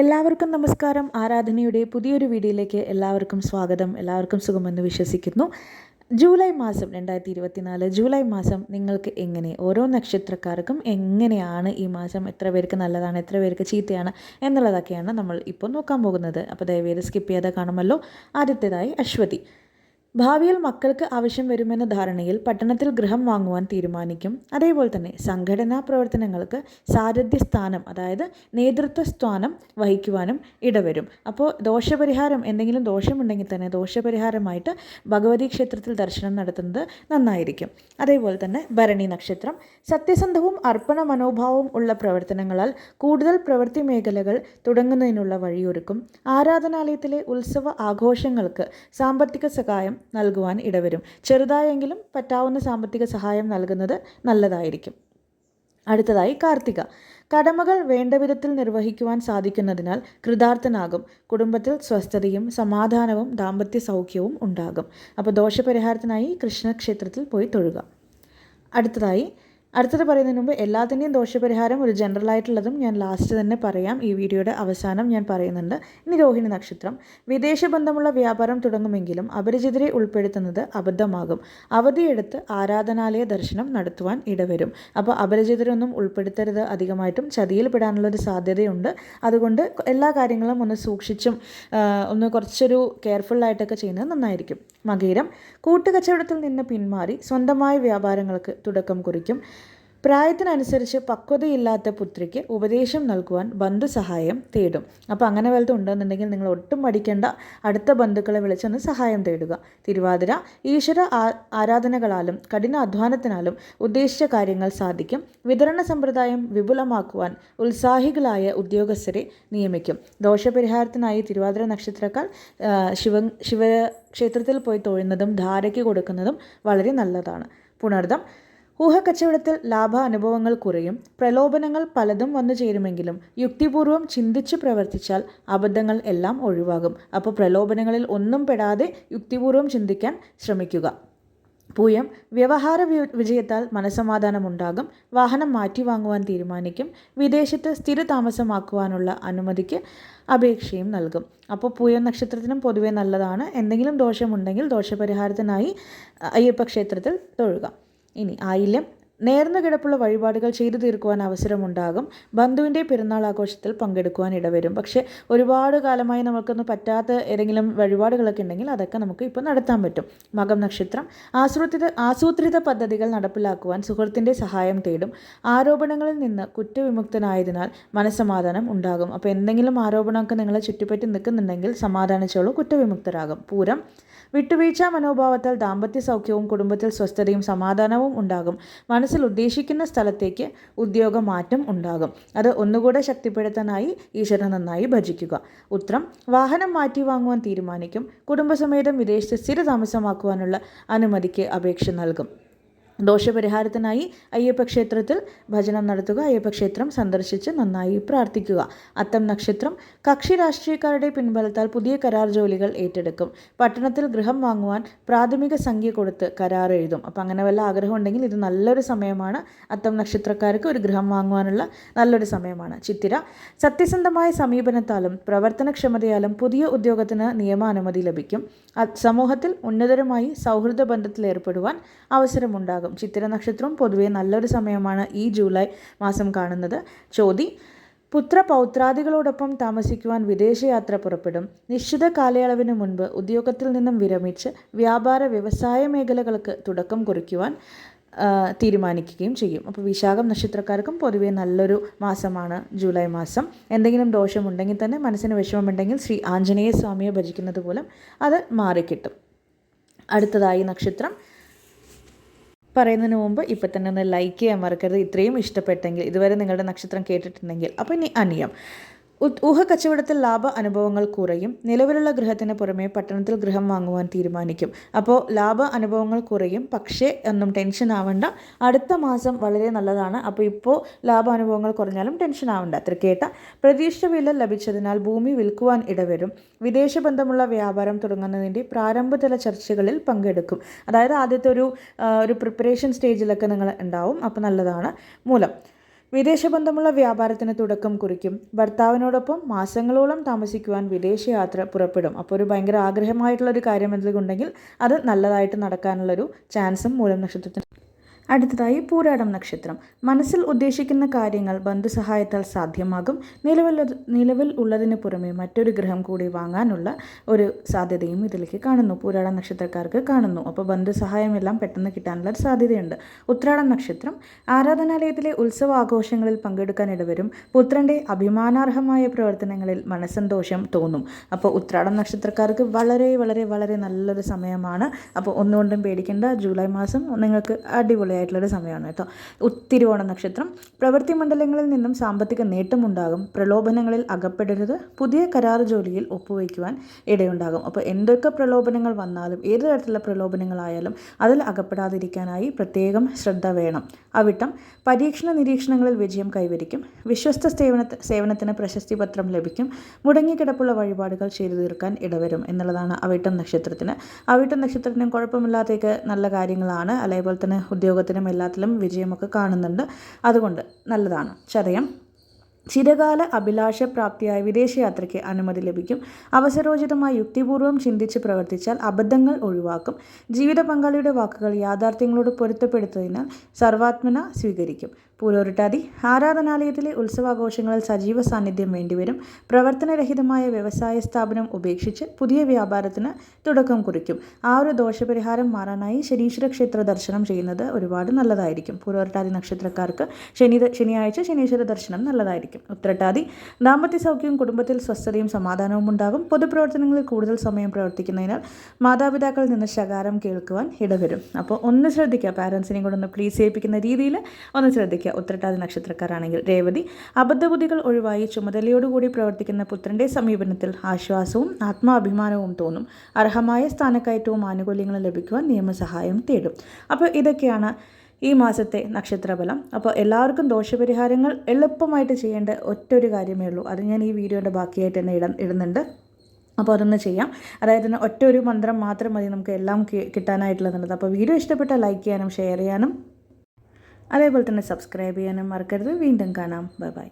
എല്ലാവർക്കും നമസ്കാരം. ആരാധനയുടെ പുതിയൊരു വീഡിയോയിലേക്ക് എല്ലാവർക്കും സ്വാഗതം. എല്ലാവർക്കും സുഖമെന്ന് വിശ്വസിക്കുന്നു. ജൂലൈ മാസം രണ്ടായിരത്തി ഇരുപത്തിനാല് ജൂലൈ മാസം നിങ്ങൾക്ക് എങ്ങനെ ഓരോ നക്ഷത്രക്കാർക്കും എങ്ങനെയാണ് ഈ മാസം എത്ര പേർക്ക് നല്ലതാണ് എത്ര പേർക്ക് ചീത്തയാണ് എന്നുള്ളതൊക്കെയാണ് നമ്മൾ ഇപ്പോൾ നോക്കാൻ പോകുന്നത്. അപ്പോൾ ദയവേത് സ്കിപ്പ് ചെയ്യാതെ കാണുമല്ലോ. ആദ്യത്തേതായി അശ്വതി. ഭാവിയിൽ മക്കൾക്ക് ആവശ്യം വരുമെന്ന ധാരണയിൽ പട്ടണത്തിൽ ഗൃഹം വാങ്ങുവാൻ തീരുമാനിക്കും. അതേപോലെ തന്നെ സംഘടനാ പ്രവർത്തനങ്ങൾക്ക് സാരഥ്യ സ്ഥാനം അതായത് നേതൃത്വ സ്ഥാനം വഹിക്കുവാനും ഇടവരും. അപ്പോൾ ദോഷപരിഹാരം എന്തെങ്കിലും ദോഷമുണ്ടെങ്കിൽ തന്നെ ദോഷപരിഹാരമായിട്ട് ഭഗവതി ക്ഷേത്രത്തിൽ ദർശനം നടത്തുന്നത് നന്നായിരിക്കും. അതേപോലെ തന്നെ ഭരണി നക്ഷത്രം. സത്യസന്ധവും അർപ്പണ മനോഭാവവും ഉള്ള പ്രവർത്തനങ്ങളാൽ കൂടുതൽ പ്രവൃത്തി മേഖലകൾ തുടങ്ങുന്നതിനുള്ള വഴിയൊരുക്കും. ആരാധനാലയത്തിലെ ഉത്സവ ആഘോഷങ്ങൾക്ക് സാമ്പത്തിക സഹായം നൽകുവാൻ ഇടവരും. ചെറുതായെങ്കിലും പറ്റാവുന്ന സാമ്പത്തിക സഹായം നൽകുന്നത് നല്ലതായിരിക്കും. അടുത്തതായി കാർത്തിക. കടമകൾ വേണ്ട വിധത്തിൽ നിർവഹിക്കുവാൻ സാധിക്കുന്നതിനാൽ കൃതാർത്ഥനാകും. കുടുംബത്തിൽ സ്വസ്ഥതയും സമാധാനവും ദാമ്പത്യ സൗഖ്യവും ഉണ്ടാകും. അപ്പോൾ ദോഷപരിഹാരത്തിനായി കൃഷ്ണക്ഷേത്രത്തിൽ പോയി തൊഴുക. അടുത്തതായി അടുത്തത് പറയുന്നതിന് മുമ്പ് എല്ലാത്തിന്റെയും ദോഷപരിഹാരം ഒരു ജനറൽ ആയിട്ടുള്ളതും ഞാൻ ലാസ്റ്റ് തന്നെ പറയാം. ഈ വീഡിയോയുടെ അവസാനം ഞാൻ പറയുന്നുണ്ട്. ഇനി രോഹിണി നക്ഷത്രം. വിദേശ ബന്ധമുള്ള വ്യാപാരം തുടങ്ങുമെങ്കിലും അപരിചിതരെ ഉൾപ്പെടുത്തുന്നത് അബദ്ധമാകും. അവധിയെടുത്ത് ആരാധനാലയ ദർശനം നടത്തുവാൻ ഇടവരും. അപ്പോൾ അപരിചിതരൊന്നും ഉൾപ്പെടുത്തരുത് അധികമായിട്ടും. ചതിയിൽ പെടാനുള്ളൊരു സാധ്യതയുണ്ട്. അതുകൊണ്ട് എല്ലാ കാര്യങ്ങളും ഒന്ന് സൂക്ഷിച്ചും ഒന്ന് കുറച്ചൊരു കെയർഫുള്ളായിട്ടൊക്കെ ചെയ്യുന്നത് നന്നായിരിക്കും. മകീരം. കൂട്ടുകച്ചവടത്തിൽ നിന്ന് പിന്മാറി സ്വന്തമായ വ്യാപാരങ്ങൾക്ക് തുടക്കം കുറിക്കും. പ്രായത്തിനനുസരിച്ച് പക്വതയില്ലാത്ത പുത്രിക്ക് ഉപദേശം നൽകുവാൻ ബന്ധുസഹായം തേടും. അപ്പോൾ അങ്ങനെ വലുത് ഉണ്ടെന്നുണ്ടെങ്കിൽ നിങ്ങൾ ഒട്ടും മടിക്കേണ്ട. അടുത്ത ബന്ധുക്കളെ വിളിച്ചൊന്ന് സഹായം തേടുക. തിരുവാതിര ഈശ്വര ആരാധനകളാലും കഠിന അധ്വാനത്തിനാലും ഉദ്ദേശിച്ച കാര്യങ്ങൾ സാധിക്കും. വിതരണ സമ്പ്രദായം വിപുലമാക്കുവാൻ ഉത്സാഹികളായ ഉദ്യോഗസ്ഥരെ നിയമിക്കും. ദോഷപരിഹാരത്തിനായി തിരുവാതിര നക്ഷത്രക്കാർ ശിവ ശിവക്ഷേത്രത്തിൽ പോയി തൊഴുന്നതും ധാരയ്ക്ക് കൊടുക്കുന്നതും വളരെ നല്ലതാണ്. പുണർദം ഊഹക്കച്ചവടത്തിൽ ലാഭ അനുഭവങ്ങൾ കുറയും പ്രലോഭനങ്ങൾ പലതും വന്നു ചേരുമെങ്കിലും യുക്തിപൂർവം ചിന്തിച്ച് പ്രവർത്തിച്ചാൽ അബദ്ധങ്ങൾ എല്ലാം ഒഴിവാകും. അപ്പോൾ പ്രലോഭനങ്ങളിൽ ഒന്നും പെടാതെ യുക്തിപൂർവം ചിന്തിക്കാൻ ശ്രമിക്കുക. പൂയം വ്യവഹാര വിജയത്താൽ മനസമാധാനമുണ്ടാകും വാഹനം മാറ്റി വാങ്ങുവാൻ തീരുമാനിക്കും വിദേശത്ത് സ്ഥിര താമസമാക്കുവാനുള്ള അനുമതിക്ക് അപേക്ഷയും നൽകും. അപ്പോൾ പൂയം നക്ഷത്രത്തിനും പൊതുവേ നല്ലതാണ് എന്തെങ്കിലും ദോഷമുണ്ടെങ്കിൽ ദോഷപരിഹാരത്തിനായി അയ്യപ്പ ക്ഷേത്രത്തിൽ തൊഴുക. ഇനി ആയില്യം നേർന്നു കിടപ്പുള്ള വഴിപാടുകൾ ചെയ്തു തീർക്കുവാൻ അവസരമുണ്ടാകും. ബന്ധുവിന്റെ പെരുന്നാൾ ആഘോഷത്തിൽ പങ്കെടുക്കുവാൻ ഇടവരും. പക്ഷേ ഒരുപാട് കാലമായി നമുക്കൊന്നും പറ്റാത്ത ഏതെങ്കിലും വഴിപാടുകളൊക്കെ ഉണ്ടെങ്കിൽ അതൊക്കെ നമുക്ക് ഇപ്പോൾ നടത്താൻ പറ്റും. മകം നക്ഷത്രം ആസൂത്രിത ആസൂത്രിത പദ്ധതികൾ നടപ്പിലാക്കുവാൻ സുഹൃത്തിന്റെ സഹായം തേടും. ആരോപണങ്ങളിൽ നിന്ന് കുറ്റവിമുക്തനായതിനാൽ മനസ്സമാധാനം ഉണ്ടാകും. അപ്പോൾ എന്തെങ്കിലും ആരോപണമൊക്കെ നിങ്ങളെ ചുറ്റിപ്പറ്റി നിൽക്കുന്നുണ്ടെങ്കിൽ സമാധാനിച്ചോളൂ കുറ്റവിമുക്തരാകും. പൂരം വിട്ടുവീഴ്ച മനോഭാവത്താൽ ദാമ്പത്യ സൗഖ്യവും കുടുംബത്തിൽ സ്വസ്ഥതയും സമാധാനവും ഉണ്ടാകും. മനസ്സിൽ ഉദ്ദേശിക്കുന്ന സ്ഥലത്തേക്ക് ഉദ്യോഗ മാറ്റം ഉണ്ടാകും. അത് ഒന്നുകൂടെ ശക്തിപ്പെടുത്താനായി ഈശ്വരൻ നന്നായി ഭജിക്കുക. ഉത്രം വാഹനം മാറ്റി വാങ്ങുവാൻ തീരുമാനിക്കും. കുടുംബസമേതം വിദേശത്ത് സ്ഥിരതാമസമാക്കുവാനുള്ള അനുമതിക്ക് അപേക്ഷ നൽകും. ദോഷപരിഹാരത്തിനായി അയ്യപ്പ ക്ഷേത്രത്തിൽ ഭജനം നടത്തുക അയ്യപ്പ ക്ഷേത്രം സന്ദർശിച്ച് നന്നായി പ്രാർത്ഥിക്കുക. അത്തം നക്ഷത്രം കക്ഷി രാഷ്ട്രീയക്കാരുടെ പിൻബലത്താൽ പുതിയ കരാർ ജോലികൾ ഏറ്റെടുക്കും. പട്ടണത്തിൽ ഗൃഹം വാങ്ങുവാൻ പ്രാഥമിക സംഖ്യ കൊടുത്ത് കരാർ എഴുതും. അപ്പം അങ്ങനെ വല്ല ആഗ്രഹം ഉണ്ടെങ്കിൽ ഇത് നല്ലൊരു സമയമാണ്. അത്തം നക്ഷത്രക്കാർക്ക് ഒരു ഗൃഹം വാങ്ങുവാനുള്ള നല്ലൊരു സമയമാണ്. ചിത്തിര സത്യസന്ധമായ സമീപനത്താലും പ്രവർത്തനക്ഷമതയാലും പുതിയ ഉദ്യോഗത്തിന് നിയമാനുമതി ലഭിക്കും. സമൂഹത്തിൽ ഉന്നതരുമായി സൗഹൃദ ബന്ധത്തിൽ ഏർപ്പെടുവാൻ അവസരമുണ്ടാകും. ഉണ്ടാകും. ചിത്തിര നക്ഷത്രവും പൊതുവേ നല്ലൊരു സമയമാണ് ഈ ജൂലൈ മാസം കാണുന്നത്. ചോതി പുത്ര പൗത്രാദികളോടൊപ്പം താമസിക്കുവാൻ വിദേശയാത്ര പുറപ്പെടും. നിശ്ചിത കാലയളവിന് മുൻപ് ഉദ്യോഗത്തിൽ നിന്നും വിരമിച്ച് വ്യാപാര വ്യവസായ മേഖലകൾക്ക് തുടക്കം കുറിക്കുവാൻ തീരുമാനിക്കുകയും ചെയ്യും. അപ്പോൾ വിശാഖം നക്ഷത്രക്കാർക്കും പൊതുവേ നല്ലൊരു മാസമാണ് ജൂലൈ മാസം. എന്തെങ്കിലും ദോഷമുണ്ടെങ്കിൽ തന്നെ മനസ്സിന് വിഷമമുണ്ടെങ്കിൽ ശ്രീ ആഞ്ജനേയ സ്വാമിയെ ഭജിക്കുന്നത് പോലും അത് മാറിക്കിട്ടും. അടുത്തതായി നക്ഷത്രം പറയുന്നതിന് മുമ്പ് ഇപ്പം തന്നെ ഒന്ന് ലൈക്ക് ചെയ്യാൻ മറക്കരുത്. ഇത്രയും ഇഷ്ടപ്പെട്ടെങ്കിൽ ഇതുവരെ നിങ്ങളുടെ നക്ഷത്രം കേട്ടിട്ടുണ്ടെങ്കിൽ അപ്പോൾ ഇനി അനിയം. ഊഹ കച്ചവടത്തിൽ ലാഭ അനുഭവങ്ങൾ കുറയും. നിലവിലുള്ള ഗൃഹത്തിന് പുറമെ പട്ടണത്തിൽ ഗൃഹം വാങ്ങുവാൻ തീരുമാനിക്കും. അപ്പോൾ ലാഭ അനുഭവങ്ങൾ കുറയും. പക്ഷേ ഒന്നും ടെൻഷൻ ആവണ്ട. അടുത്ത മാസം വളരെ നല്ലതാണ്. അപ്പോൾ ഇപ്പോൾ ലാഭ അനുഭവങ്ങൾ കുറഞ്ഞാലും ടെൻഷൻ ആവണ്ട. കേട്ട. പ്രതീക്ഷ വില ലഭിച്ചതിനാൽ ഭൂമി വിൽക്കുവാൻ ഇടവരും. വിദേശ ബന്ധമുള്ള വ്യാപാരം തുടങ്ങുന്നതിന്റെ പ്രാരംഭതല ചർച്ചകളിൽ പങ്കെടുക്കും. അതായത് ആദ്യത്തെ ഒരു ഒരു പ്രിപ്പറേഷൻ സ്റ്റേജിലൊക്കെ നിങ്ങൾ ഉണ്ടാവും. അപ്പോൾ നല്ലതാണ്. മൂലം വിദേശബന്ധമുള്ള വ്യാപാരത്തിന് തുടക്കം കുറിക്കും. ഭർത്താവിനോടൊപ്പം മാസങ്ങളോളം താമസിക്കുവാൻ വിദേശയാത്ര പുറപ്പെടും. അപ്പോൾ ഒരു ഭയങ്കര ആഗ്രഹമായിട്ടുള്ള ഒരു കാര്യം എന്തെങ്കിലും അത് നല്ലതായിട്ട് നടക്കാനുള്ളൊരു ചാൻസും മൂലം നക്ഷത്രത്തിന് അടുത്തതായി പൂരാടം നക്ഷത്രം. മനസ്സിൽ ഉദ്ദേശിക്കുന്ന കാര്യങ്ങൾ ബന്ധുസഹായത്താൽ സാധ്യമാകും. നിലവിൽ നിലവിൽ ഉള്ളതിന് പുറമെ മറ്റൊരു ഗ്രഹം കൂടി വാങ്ങാനുള്ള ഒരു സാധ്യതയും ഇതിലേക്ക് കാണുന്നു. പൂരാടം നക്ഷത്രക്കാർക്ക് കാണുന്നു. അപ്പോൾ ബന്ധുസഹായമെല്ലാം പെട്ടെന്ന് കിട്ടാനുള്ള സാധ്യതയുണ്ട്. ഉത്രാടം നക്ഷത്രം ആരാധനാലയത്തിലെ ഉത്സവ ആഘോഷങ്ങളിൽ പങ്കെടുക്കാൻ ഇടവരും. പുത്രന്റെ അഭിമാനാർഹമായ പ്രവർത്തനങ്ങളിൽ മനസ്സന്തോഷം തോന്നും. അപ്പോൾ ഉത്രാടം നക്ഷത്രക്കാർക്ക് വളരെ വളരെ വളരെ നല്ലൊരു സമയമാണ്. അപ്പോൾ ഒന്നുകൊണ്ടും പേടിക്കേണ്ട. ജൂലൈ മാസം നിങ്ങൾക്ക് അടിപൊളി അടിപൊളിയായിട്ടുള്ളൊരു സമയമാണ് കേട്ടോ. ഉത്തിരിവോണ നക്ഷത്രം. പ്രവൃത്തി മണ്ഡലങ്ങളിൽ നിന്നും സാമ്പത്തിക നേട്ടമുണ്ടാകും. പ്രലോഭനങ്ങളിൽ അകപ്പെടരുത്. പുതിയ കരാർ ജോലിയിൽ ഒപ്പുവയ്ക്കുവാൻ ഇടയുണ്ടാകും. അപ്പോൾ എന്തൊക്കെ പ്രലോഭനങ്ങൾ വന്നാലും ഏത് തരത്തിലുള്ള പ്രലോഭനങ്ങളായാലും അതിൽ അകപ്പെടാതിരിക്കാനായി പ്രത്യേകം ശ്രദ്ധ വേണം. അവിട്ടം പരീക്ഷണ നിരീക്ഷണങ്ങളിൽ വിജയം കൈവരിക്കും. വിശ്വസ്ത സേവന സേവനത്തിന് പ്രശസ്തി പത്രം ലഭിക്കും. മുടങ്ങിക്കിടപ്പുള്ള വഴിപാടുകൾ ചെയ്തു തീർക്കാൻ ഇടവരും എന്നുള്ളതാണ് അവിട്ടം നക്ഷത്രത്തിന്. അവിട്ടം നക്ഷത്രത്തിനും കുഴപ്പമില്ലാത്തേക്ക് നല്ല കാര്യങ്ങളാണ്. അതേപോലെ തന്നെ ഉദ്യോഗ ഉദ്യോഗത്തിനും എല്ലാത്തിലും വിജയമൊക്കെ കാണുന്നുണ്ട്. അതുകൊണ്ട് നല്ലതാണ്. ചതയം. ചിരകാല അഭിലാഷപ്രാപ്തിയായ വിദേശയാത്രയ്ക്ക് അനുമതി ലഭിക്കും. അവസരോചിതമായി യുക്തിപൂർവം ചിന്തിച്ച് പ്രവർത്തിച്ചാൽ അബദ്ധങ്ങൾ ഒഴിവാക്കും. ജീവിത പങ്കാളിയുടെ വാക്കുകൾ യാഥാർത്ഥ്യങ്ങളോട് പൊരുത്തപ്പെടുത്തതിനാൽ സർവാത്മന സ്വീകരിക്കും. പൂരോരുട്ടാതി. ആരാധനാലയത്തിലെ ഉത്സവാഘോഷങ്ങളിൽ സജീവ സാന്നിധ്യം വേണ്ടിവരും. പ്രവർത്തനരഹിതമായ വ്യവസായ സ്ഥാപനം ഉപേക്ഷിച്ച് പുതിയ വ്യാപാരത്തിന് തുടക്കം കുറിക്കും. ആ ഒരു ദോഷപരിഹാരം മാറാനായി ശനീശ്വര ക്ഷേത്ര ദർശനം ചെയ്യുന്നത് ഒരുപാട് നല്ലതായിരിക്കും. പൂരോരുട്ടാതി നക്ഷത്രക്കാർക്ക് ശനി ശനിയാഴ്ച ശനീശ്വര ദർശനം നല്ലതായിരിക്കും. ഉത്രട്ടാതി. ദാമ്പത്യ സൗഖ്യവും കുടുംബത്തിൽ സ്വസ്ഥതയും സമാധാനവും ഉണ്ടാകും. പൊതുപ്രവർത്തനങ്ങളിൽ കൂടുതൽ സമയം പ്രവർത്തിക്കുന്നതിനാൽ മാതാപിതാക്കളിൽ നിന്ന് ശകാരം കേൾക്കുവാൻ ഇടവരും. അപ്പോൾ ഒന്ന് ശ്രദ്ധിക്കുക പാരൻസിനെയും കൂടെ ഒന്ന് പ്ലീസ് ചെയ്യിപ്പിക്കുന്ന രീതിയിൽ ഒന്ന് ശ്രദ്ധിക്കുക ശ്രദ്ധിക്കുക ഉത്രട്ടാതി നക്ഷത്രക്കാരാണെങ്കിൽ രേവതി അബദ്ധബുദ്ധികൾ ഒഴിവായി ചുമതലയോടുകൂടി പ്രവർത്തിക്കുന്ന പുത്രന്റെ സമീപനത്തിൽ ആശ്വാസവും ആത്മാഭിമാനവും തോന്നും. അർഹമായ സ്ഥാനക്കയറ്റവും ആനുകൂല്യങ്ങളും ലഭിക്കുവാൻ നിയമസഹായം തേടും. അപ്പോൾ ഇതൊക്കെയാണ് ഈ മാസത്തെ നക്ഷത്രഫലം. അപ്പോൾ എല്ലാവർക്കും ദോഷപരിഹാരങ്ങൾ എളുപ്പമായിട്ട് ചെയ്യേണ്ട ഒറ്റൊരു കാര്യമേ ഉള്ളൂ. അത് ഞാൻ ഈ വീഡിയോയുടെ ബാക്കിയായിട്ട് തന്നെ ഇട ഇടുന്നുണ്ട്. അപ്പോൾ അതൊന്ന് ചെയ്യാം. അതായത് ഒറ്റ ഒരു മന്ത്രം മാത്രം മതി നമുക്ക് എല്ലാം കിട്ടാനായിട്ടുള്ളത് അപ്പോൾ വീഡിയോ ഇഷ്ടപ്പെട്ടാൽ ലൈക്ക് ചെയ്യാനും ഷെയർ ചെയ്യാനും അതേപോലെ തന്നെ സബ്സ്ക്രൈബ് ചെയ്യാനും മറക്കരുത്. വീണ്ടും കാണാം. Bye bye